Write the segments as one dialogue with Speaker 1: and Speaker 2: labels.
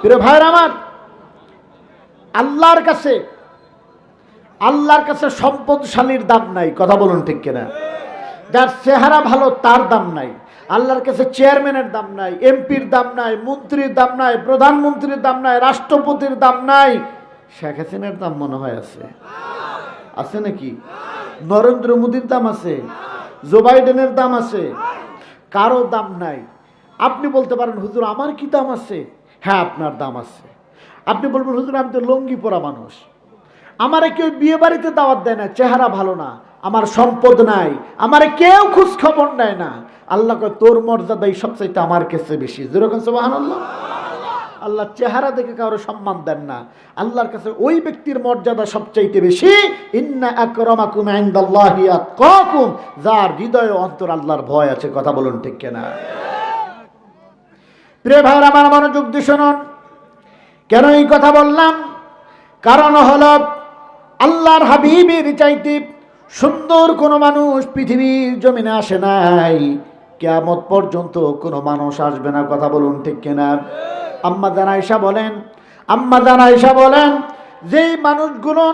Speaker 1: প্রিয় ভাইয়ের আমার, আল্লাহর কাছে আল্লাহর কাছে সম্পদশালীর দাম নাই, কথা বলুন ঠিক কিনা? যার চেহারা ভালো, তার দাম নাই। আল্লাহর কাছে চেয়ারম্যানের দাম নাই, এমপির দাম নাই, মন্ত্রীর দাম নাই, প্রধানমন্ত্রীর দাম নাই, রাষ্ট্রপতির দাম নাই। শেখ হাসিনার দাম মনে হয় আছে। আছে নাকি? নরেন্দ্র মোদীর দাম আছে। জো বাইডেনের দাম আছে। কারও দাম নাই। আপনি বলতে পারেন, হুজুর, আমার কি দাম আছে? হ্যাঁ আপনার দাম আছে। আপনি বলবেন, হুজুর, আমি তো লঙ্গি পরা মানুষ। আমারে কেউ বিয়ে বাড়িতে দাওয়াত দেয় না, চেহারা ভালো না, আমার সম্পদ নাই, আমারে কেউ খোঁজ খবর নেয় না। আল্লাহ কয়, তোর মর্যাদাই সবচাইতে আমার কাছে বেশি। যেরকম সোবাহান আল্লাহ আল্লাহ চেহারা দেখে কারও সম্মান দেন না। আল্লাহর কাছে ওই ব্যক্তির মর্যাদা সবচাইতে বেশি। ইন্না আকরামাকুম ইনদাল্লাহি আতকাকুম। যার হৃদয়ে অন্তর আল্লাহর ভয় আছে, কথা বলুন ঠিক কিনা। প্রিয় ভাইয়ের, আমার মনোযোগ দিয়ে শুনুন। কেন এই কথা বললাম? কারণ হল, আল্লাহর হাবিবের চাইতে সুন্দর কোনো মানুষ পৃথিবীর জমিনে আসে নাই। কেয়ামত পর্যন্ত কোনো মানুষ আসবে না, কথা বলুন ঠিক কিনা? আম্মা জানাইসা বলেন, আম্মা জানাইসা বলেন, যেই মানুষগুলো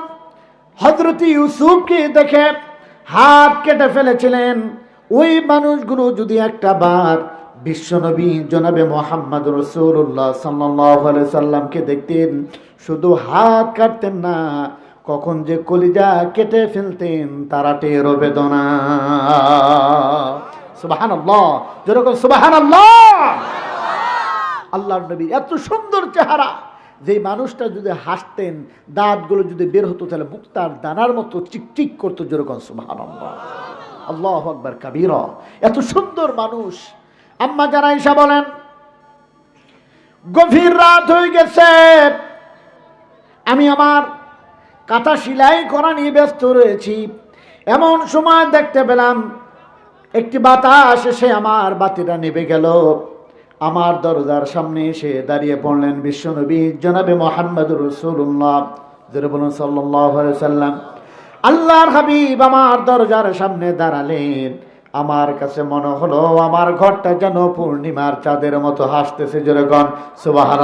Speaker 1: হজরত ইউসুফকে দেখে হাত কেটে ফেলেছিলেন, ওই মানুষগুলো যদি একটা বার বিশ্বনবী জনাবে মোহাম্মদ রসুল্লাহ সাল্লাহ সাল্লামকে দেখতেন, শুধু হাত কাটতেন না, কখন যে কলিজা কেটে ফেলতেন, তারা টের বেদনা সুবাহান যেরকম সুবাহান আল্লাহ আল্লাহর নবী এত সুন্দর চেহারা, যে মানুষটা যদি হাসতেন, দাঁতগুলো যদি বের হতো, তাহলে মুক্তার দানার মতো চিকচিক করতো, যেরকম সুবাহান আল্লাহ আল্লাহ আকবর, কাবির। এত সুন্দর মানুষ। আম্মা ঈশা বলেন, গভীর রাত হয়ে গেছে। আমি আমার কাঁথা সেলাই করা নিয়ে ব্যস্ত রয়েছি। এমন সময় দেখতে পেলাম, একটি বাতাস এসে আমার বাতিটা নেবে গেল। আমার দরজার সামনে এসে দাঁড়িয়ে পড়লেন বিশ্বনবী জনাবে মোহাম্মদ রসুল্লাহ আল্লাহর হাবিব আমার দরজার সামনে দাঁড়ালেন। আমার কাছে মনে হলো, আমার ঘরটা যেন পূর্ণিমার চাঁদের মতো হাসতেছে যেরকম সুবাহার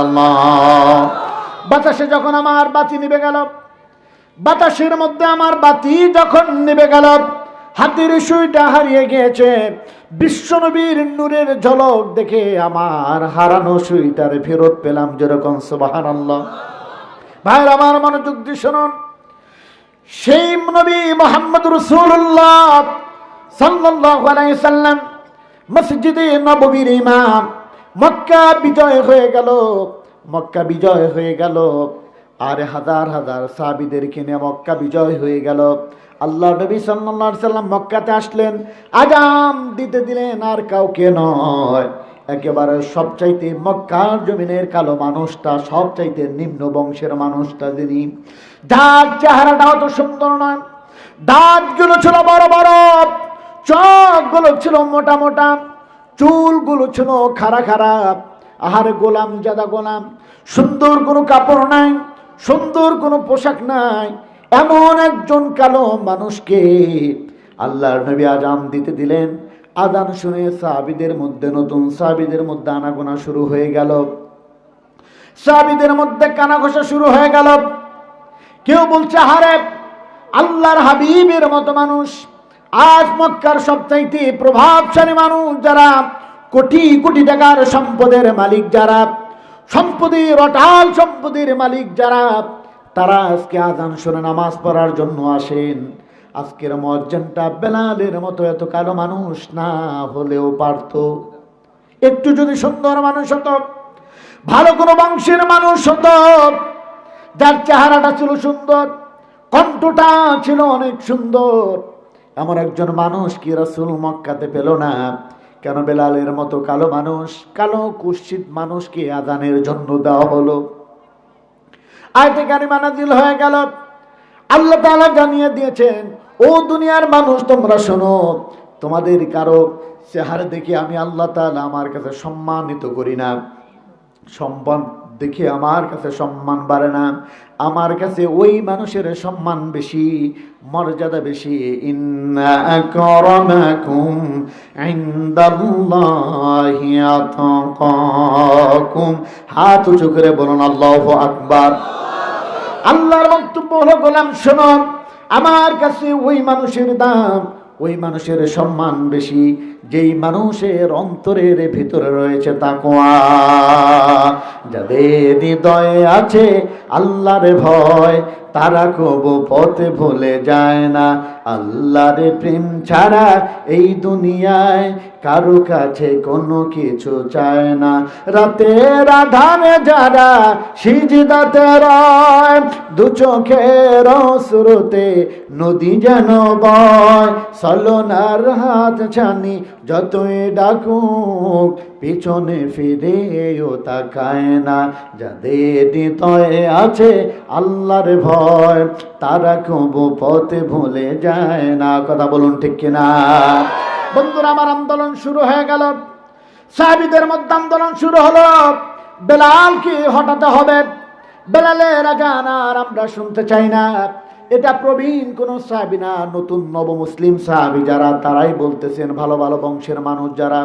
Speaker 1: বাতাসে যখন আমার বাতি নিবে গেল, বাতাসের মধ্যে আমার বাতি যখন নেবে গেল, হাতির সুইটা হারিয়ে গিয়েছে, বিশ্বনবীর নূরের ঝলক দেখে আমার হারানো সুইটার ফেরত পেলাম যেরকম সুবাহান আল্লাহ ভাইয়ের, আমার মনোযোগ দিয়ে শুনুন। সেই নবী মোহাম্মদ রসুল্লাহ সাল্লাল্লাহু আলাইহি সাল্লাম মসজিদে নববীর ইমাম মক্কা বিজয় হয়ে গেল। মক্কা বিজয় হয়ে গেল। আর হাজার হাজার সাহাবীদেরকে কিনে মক্কা বিজয় হয়ে গেল। আল্লাহ নবী আলাইহি সাল্লাম মক্কাতে আসলেন। আজাম দিতে দিলেন আর কাউকে নয়। একেবারে সবচাইতে মক্কার জমিনের কালো মানুষটা, সবচাইতে নিম্ন বংশের মানুষটা যিনি। যার চেহারাটা অত সুন্দর নয়। দাঁতগুলো ছিল বড় বড়। চোখগুলো ছিল মোটা মোটা, চুলগুলো ছিল খারা খারা আহার গোলাম, জাদা গোলাম। সুন্দর কোনো কাপড় নাই, সুন্দর কোনো পোশাক নাই। এমন একজন কালো মানুষকে আল্লাহর নবী আজাম দিতে দিলেন। আদান শুনে সাহাবিদের মধ্যে, নতুন সাহাবিদের মধ্যে আনাগোনা শুরু হয়ে গেল। সাহাবিদের মধ্যে কানা ঘষা শুরু হয়ে গেল। কেউ বলছে হারে আল্লাহর হাবিবের মতো মানুষ। আজ মক্কার সবচাইতে প্রভাবশালী মানুষ যারা, কোটি কোটি টাকার সম্পদের মালিক যারা, সম্পদের অটাল সম্পদের মালিক যারা, তারা আজকে আজান শুনে নামাজ পড়ার জন্য আসেন। আজকের মজ্জানটা বেলালের মতো এত কালো মানুষ না হলেও পারত। একটু যদি সুন্দর মানুষ হতো, ভালো কোনো বংশের মানুষ হতো, যার চেহারাটা ছিল সুন্দর, কণ্ঠটা ছিল অনেক সুন্দর এমন একজন মানুষ কি রসুল মক্কাতে পেল না? কেন বেলালের মতো কালো মানুষ, কালো কুশ্চিত মানুষকে আদানের জন্য দেওয়া হলো? আয়তে কারিমা নাজিল হয়ে গেল। আল্লাহ তাআলা জানিয়ে দিয়েছেন, ও দুনিয়ার মানুষ, তোমরা শোনো, তোমাদের কারও চেহারা দেখে আমি আল্লাহ তাআলা আমার কাছে সম্মানিত করি না। সম্মান দেখে আমার কাছে সম্মান বাড়ে না। আমার কাছে ওই মানুষের সম্মান বেশি, মর্যাদা বেশি। হাত উঁচু করে বলুন, আল্লাহু আকবার। আল্লাহর বক্তব্য হলো, গোলাম, শোনো, আমার কাছে ওই মানুষের দাম ওই মানুষের সম্মান বেশি। যেই মানুষের অন্তরের ভিতরে রয়েছে তাকোয়া যাদের হৃদয়ে আছে আল্লাহর ভয়, তারা কবু পথে ভুলে যায় না। আল্লাহর প্রেম ছাড়া এই দুনিয়ায় কারও কাছে কোনো কিছু চায় না। রাতের আধারে যারা সিজদাতে রয়, দু চোখের শুরুতে নদী যেন বয়। সলনার হাত ছানি যতই ডাকুক, পিছনে ফিরেও তাকায় না। যাদের হৃদয়ে আছে আল্লাহর ভয়, তারা কবু পথে ভুলে যায় না। কথা বলুন ঠিক কিনা? বন্ধুরা, আমার আন্দোলন শুরু হয়ে গেল। সাহাবিদের মধ্যে আন্দোলন শুরু হলো। বেলালকে হটাতে হবে? বেলালের আজান আর আমরা শুনতে চাই না। এটা প্রবীণ কোন সাহাবি না, নতুন নব মুসলিম সাহাবি যারা, তারাই বলতেছেন ভালো ভালো বংশের মানুষ যারা।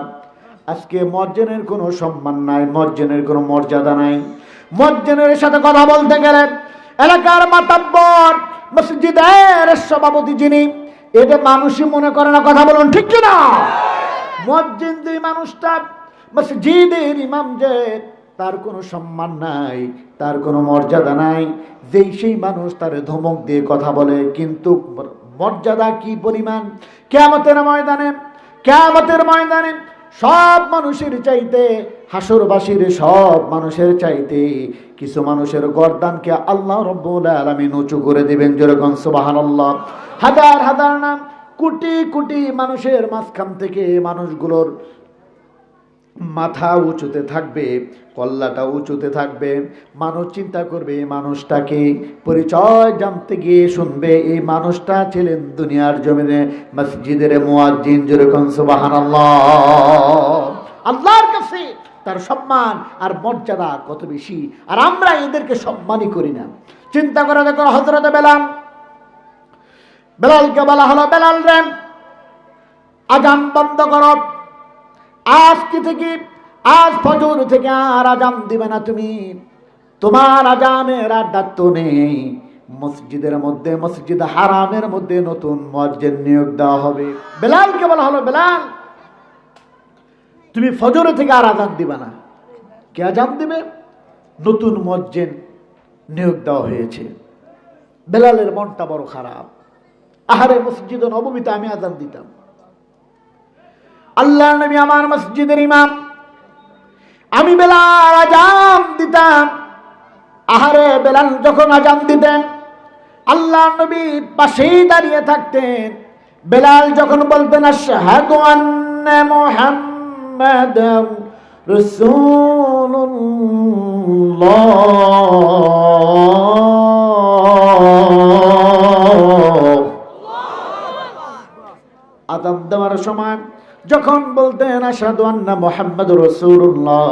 Speaker 1: আজকে মজ্জেনের কোনো সম্মান নাই মজ্জেনের কোনো মর্যাদা নাই। মজ্জেনের সাথে কথা বলতে গেলে এলাকার মাতাব্বর, মসজিদের সভাপতি যিনি এটা মানুষই মনে করে না, কথা বলুন ঠিক কিনা? মসজিদ মানুষটা, মসজিদের ইমাম যে, তার কোনো সম্মান নাই, তার কোনো মর্যাদা নাই। যেই সেই মানুষ তার ধমক দিয়ে কথা বলে, কিন্তু মর্যাদা কি পরিমাণ? কেমতের ময়দানে কেমতের ময়দানে সব মানুষের চাইতে, হাসরবাসীর সব মানুষের চাইতে কিছু মানুষের গরদানকে আল্লাহ রব্বুল আলামিন উঁচু করে দিবেন যেরকম সুবহানাল্লাহ। হাজার হাজার নাম, কোটি কোটি মানুষের মাঝখান থেকে মানুষগুলোর মাথা উঁচুতে থাকবে, কল্লাটা উঁচুতে থাকবে। মানুষ চিন্তা করবে, এই মানুষটাকে পরিচয় জানতে গিয়ে শুনবে, এই মানুষটা ছিলেন দুনিয়ার জমিনে মসজিদের মুয়াজ্জিন যেরকম, সুবহানাল্লাহ। আল্লাহর কাছে তার সম্মান আর মর্যাদা কত বেশি? আর আমরা এদেরকে সম্মানই করি না। চিন্তা করে দেখো হজরত বেলাল বেলালকে বলা হলো, বেলাল রে, আজান বন্ধ আজ কি থেকে? আজ ফজর থেকে আর আজান দিবে না তুমি। তোমার আজানের আর দায়িত্ব নেই। মসজিদের মধ্যে, মসজিদ হারামের মধ্যে নতুন মসজিদ নিয়োগ দেওয়া হবে। বেলালকে বলা হলো, বেলাল, তুমি ফজর থেকে আর আজান দিবে না। কে আজান দিবে? নতুন মসজিদ নিয়োগ দেওয়া হয়েছে। বেলালের মনটা বড় খারাপ। আহারে মসজিদ নবমীতে আমি আজান দিতাম। আল্লাহ নবী আমার মসজিদের ইমাম। আমি বেলার আজান দিতাম। আহারে বেলাল যখন আজান দিতেন আল্লাহ নবী পাশেই দাঁড়িয়ে থাকতেন। বেলাল যখন বলতেন আন্না সময় যখন বলতেন আসাদু আন্না মোহাম্মদ রসুল্লাহ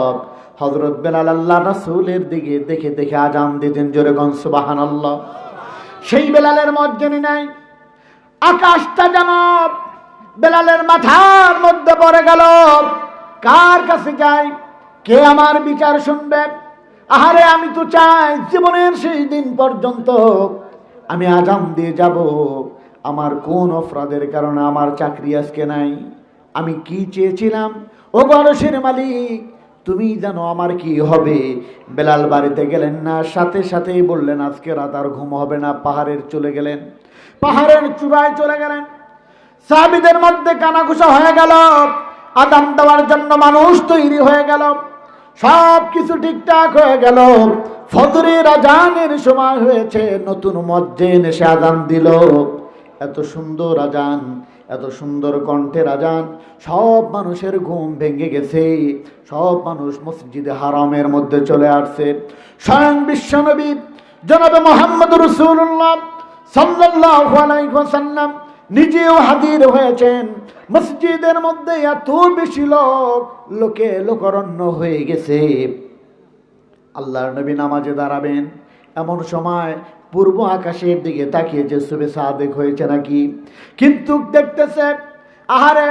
Speaker 1: হজরত বেলাল আল্লাহ রসুলের দিকে দেখে দেখে আজান দিতেন জোরে সুবাহান আল্লাহ সেই বেলালের মর্জনী নাই আকাশটা যেন বেলালের মাথার মধ্যে পড়ে গেল। কার কাছে যাই? কে আমার বিচার শুনবে? আহারে, আমি তো চাই জীবনের সেই দিন পর্যন্ত আমি আজাম দিয়ে যাব। আমার কোন অপরাধের কারণে আমার চাকরি আজকে নাই? আমি কি চেয়েছিলাম? ও গরসের মালিক, তুমি জানো আমার কি হবে? বেলাল বাড়িতে গেলেন না, সাথে সাথেই বললেন, আজকে রাত আর ঘুম হবে না, পাহাড়ের চলে গেলেন। পাহাড়ের চূড়ায় চলে গেলেন। সাহাবিদের মধ্যে কানাঘুষা হয়ে গেল। আদাম দেওয়ার জন্য মানুষ তৈরি হয়ে গেল। সব কিছু ঠিকঠাক হয়ে গেল। ফজরের আজানের সময় হয়েছে, নতুন মজ্জেন এসে আদান দিল। এত সুন্দর আজান, এত সুন্দর কণ্ঠে আজান সব মানুষের ঘুম ভেঙে গেছে, সব মানুষ মসজিদে হারামের মধ্যে চলে আসছে। স্বয়ং বিশ্বনবী জনাবে মোহাম্মদ রসুল্লাহ আলাইহি নিজেও হাজির হয়েছেন। মসজিদের মধ্যে এত বেশি লোক, লোকে লোকরণ্য হয়ে গেছে। আল্লাহর নবী নামাজে দাঁড়াবেন। এমন সময় পূর্ব আকাশের দিকে তাকিয়ে যে শুভে সাদেক হয়েছে নাকি? কিন্তু দেখতেছে, আহারে,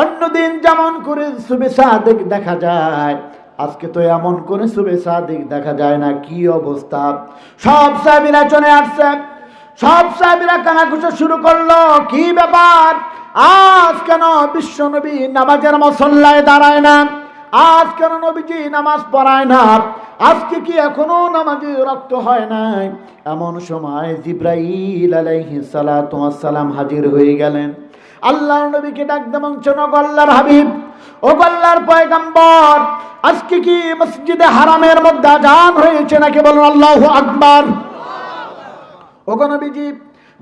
Speaker 1: অন্যদিন যেমন করে শুভে সাদেক দেখা যায়, আজকে তো এমন করে শুভে সাদেক দেখা যায় না, কি অবস্থা? সব সাহেবিরা চলে আসছে, সব সাহেবিরা কানাঘুষো শুরু করল, কি ব্যাপার? আজ কেন বিশ্ব নবী নামাজের মসল্লায় দাঁড়ায় না? আজ কেন নবীজি নামাজ পড়ায় না? আজকে কি এখনও নামাজে রক্ত হয় নাই? এমন সময় জিব্রাইল ওয়াস সালাম হাজির হয়ে গেলেন। আল্লাহর নবীকে ডাক দেমন গল্লার হাবিব ও গল্লার পয়গাম্বর আজকে কি মসজিদে হারামের মধ্যে আজান হয়েছে নাকি বলুন আল্লাহু আকবার? ওগো নবীজি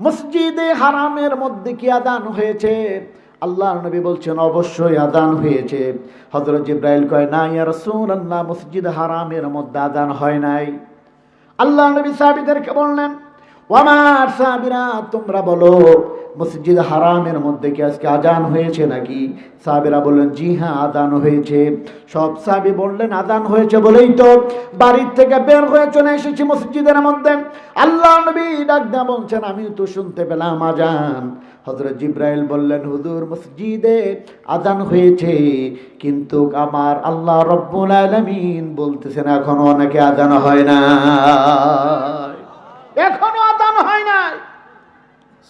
Speaker 1: মসজিদে হারামের মধ্যে কি আদান হয়েছে? আল্লাহ নবী বলছেন, অবশ্যই আদান হয়েছে। হজরত জিব্রাইল কয়, না, ইয়া রাসূলুল্লাহ, মসজিদ হারামের মধ্যে আদান হয় নাই। আল্লাহ নবী সাহাবীদেরকে বললেন ওয়ামার সাহাবীরা, তোমরা বলো, মসজিদ হারামের মধ্যে কি আজকে আজান হয়েছে নাকি? সাহাবীরা বললেন, জি হ্যাঁ আদান হয়েছে। সব সাহাবী বললেন, আদান হয়েছে বলেই তো বাড়ির থেকে বের হয়ে চলে এসেছি মসজিদের মধ্যে। আল্লাহ নবী ডাক দেয়া বলছেন, আমি তো শুনতে পেলাম আজান। হজরত জিব্রাইল বললেন, হুজুর, মসজিদে আজান হয়েছে, কিন্তু আমার আল্লাহ রব্বুল আলামিন বলতেছেন, এখনও অনেকে আজান হয় না এখনও আজান হয় নাই।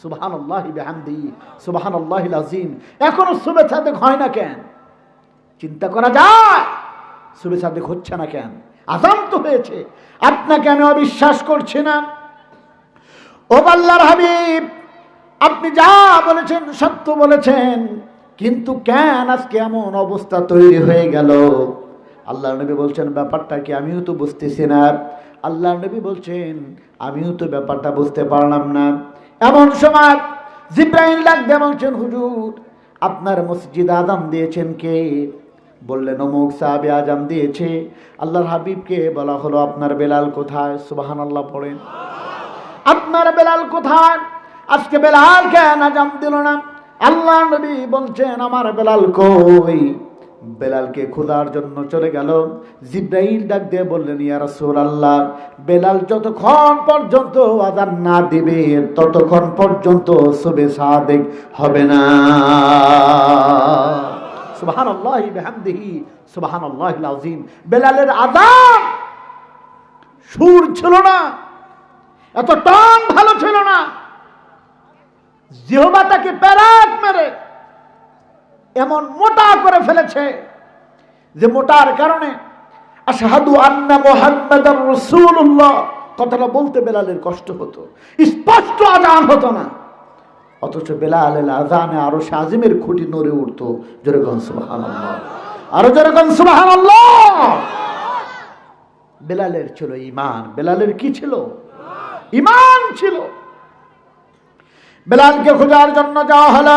Speaker 1: সুবহান আল্লাহ বিহামদি সুবহান আল্লাহ আজিম এখনও শুভে সাদেক হয় না কেন? চিন্তা করা যায় শুভে সাদেক হচ্ছে না কেন? আজান তো হয়েছে। আপনাকে আমি অবিশ্বাস করছি না। ও আল্লাহর হাবিব আপনি যা বলেছেন, সত্য বলেছেন, কিন্তু কেন আজকে এমন অবস্থা তৈরি হয়ে গেল? আল্লাহ নবী বলছেন, ব্যাপারটা কি আমিও তো বুঝতেছি না। আল্লাহ নবী বলছেন, আমিও তো ব্যাপারটা বুঝতে পারলাম না। এমন সময় জিব্রাহিম লাগবে বলছেন, হুজুর, আপনার মসজিদ আদাম দিয়েছেন কে? বললেন, অমুক সাহাবে আজাম দিয়েছে। আল্লাহর হাবিবকে বলা হলো, আপনার বেলাল কোথায়? সুবাহান আল্লাহ পড়েন। আপনার বেলাল কোথায়? আজকে বেলাল কেন আজাম দিল না? আল্লাহ নবী বলছেন, আমার বেলাল কই? বেলালকে খোদার জন্য চলে গেল। জিব্রাইল ডাক দিয়ে বললেন, ইয়া রাসূলুল্লাহ, বেলাল যতক্ষণ পর্যন্ত আজান না দিবে, ততক্ষণ পর্যন্ত সুবে সাদেক হবে না। সুবহানাল্লাহি বিহামদিহি, সুবহানাল্লাহিল আযীম। বেলালের আজান সুর ছিল না, এত টান ভালো ছিল না। জিহবা তাকে প্যারাক মেরে এমন মোটা করে ফেলেছে যে মোটার কারণে আশহাদু আন্না মুহাম্মাদার রাসূলুল্লাহ। কথাটা বলতে বেলালের কষ্ট হতো। স্পষ্ট আজান হতো না। অথচ বেলালের আজানে আরও সাজিমের খুঁটি নড়ে উঠতো। যেরকম সুবহানাল্লাহ। আরও যেরকম সুবহানাল্লাহ। বেলালের ছিল ইমান। বেলালের কি ছিল? ইমান ছিল। বেলালকে খোঁজার জন্য যাওয়া হল।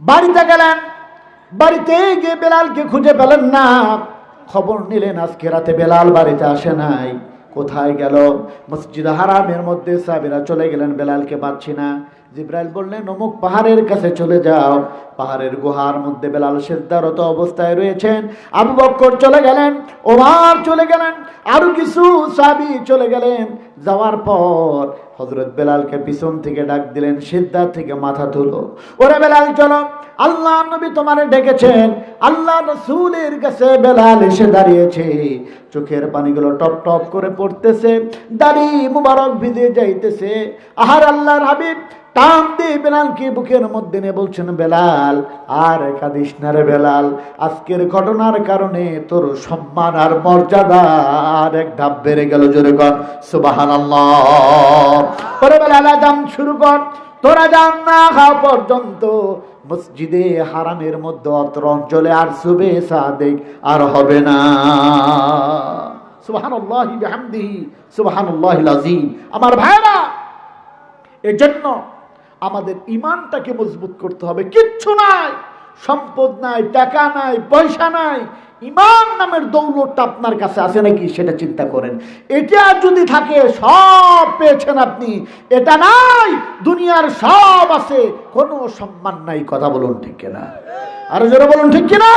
Speaker 1: বাড়িতে গেলেন, বাড়িতে গিয়ে বেলালকে খুঁজে পেলেন না। খবর নিলেন, আজকে রাতে বেলাল বাড়িতে আসে নাই। কোথায় গেল? মসজিদ হারামের মধ্যে সাহেবেরা চলে গেলেন, বেলালকে পাচ্ছি না। জিব্রাইল বললেন, অমুক পাহাড়ের কাছে চলে যাও। পাহাড়ের গুহার মধ্যে বেলাল সেদ্ধারত অবস্থায় রয়েছেন। আবু বক্কর চলে গেলেন, ওমার চলে গেলেন, আরও কিছু সাবি চলে গেলেন। যাওয়ার পর হজরত বেলালকে পিছন থেকে ডাক দিলেন সিদ্ধার থেকে মাথা তুলো। ওরে বেলাল, চলো। আল্লাহ নবী তোমারে ডেকেছেন। আল্লাহ রসুলের কাছে বেলাল এসে দাঁড়িয়েছে। চোখের পানিগুলো টপ টপ করে পড়তেছে, দাড়ি মুবারক ভিজে যাইতেছে। আহার আল্লাহর হাবিব টান দিয়ে বেলালকে বুকের মধ্যে নিয়ে বলছেন, বেলাল, আর একাদিস না বেলাল, আজকের ঘটনার কারণে তোর সম্মান আর মর্যাদা আর এক ধাপ বেড়ে গেল জোরে কর সুবাহান পরে বেলাল আজাম শুরু কর, তোরা যান না খাওয়া পর্যন্ত মসজিদে হারামের মধ্যে অত্র অঞ্চলে আর শুভে সাদেক আর হবে না। সুবহানাল্লাহি বিহামদিহি, সুবহানাল্লাহিল আযীম। আমার ভাইরা এজন্য আমাদের ইমানটাকে মজবুত করতে হবে। কিচ্ছু নাই, সম্পদ নাই, টাকা নাই, পয়সা নাই। ইমান নামের দৌলতটা আপনার কাছে আছে নাকি সেটা চিন্তা করেন। এটা যদি থাকে, সব পেয়েছেন আপনি। এটা নাই, দুনিয়ার সব আছে। কোনো সম্মান নাই, কথা বলুন ঠিক কিনা? আরও জোরে বলুন ঠিক কিনা?